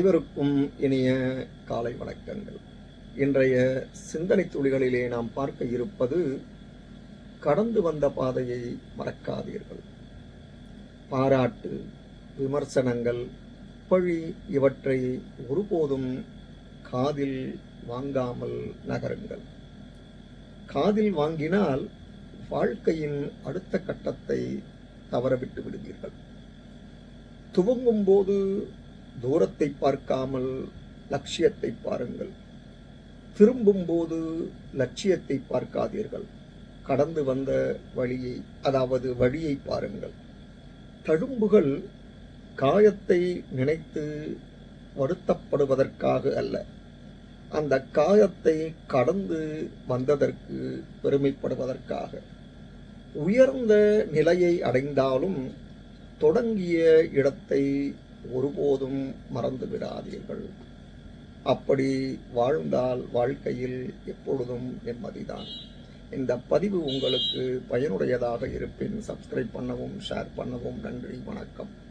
அனைவருக்கும் இனிய காலை வணக்கங்கள். இன்றைய சிந்தனை துளிகளிலே நாம் பார்க்க இருப்பது கடந்து வந்த பாதையை மறக்காதீர்கள். பாராட்டு விமர்சனங்கள் பழி இவற்றை ஒருபோதும் காதில் வாங்காமல் நகருங்கள். காதில் வாங்கினால் வாழ்க்கையின் அடுத்த கட்டத்தை தவறவிட்டு விடுவீர்கள். துவங்கும் போது தூரத்தை பார்க்காமல் லட்சியத்தை பாருங்கள். திரும்பும்போது லட்சியத்தை பார்க்காதீர்கள். கடந்து வந்த வழியை அதாவது வழியை பாருங்கள். தழும்புகள் காயத்தை நினைத்து வருத்தப்படுவதற்காக அல்ல. அந்த காயத்தை கடந்து வந்ததற்கு பெருமைப்படுவதற்காக. உயர்ந்த நிலையை அடைந்தாலும் தொடங்கிய இடத்தை ஒருபோதும் மறந்து விடாதீர்கள். அப்படி வாழ்ந்தால் வாழ்க்கையில் எப்பொழுதும் நிம்மதிதான். இந்த பதிவு உங்களுக்கு பயனுடையதாக இருப்பின் சப்ஸ்கிரைப் பண்ணவும் ஷேர் பண்ணவும் நன்றி வணக்கம்.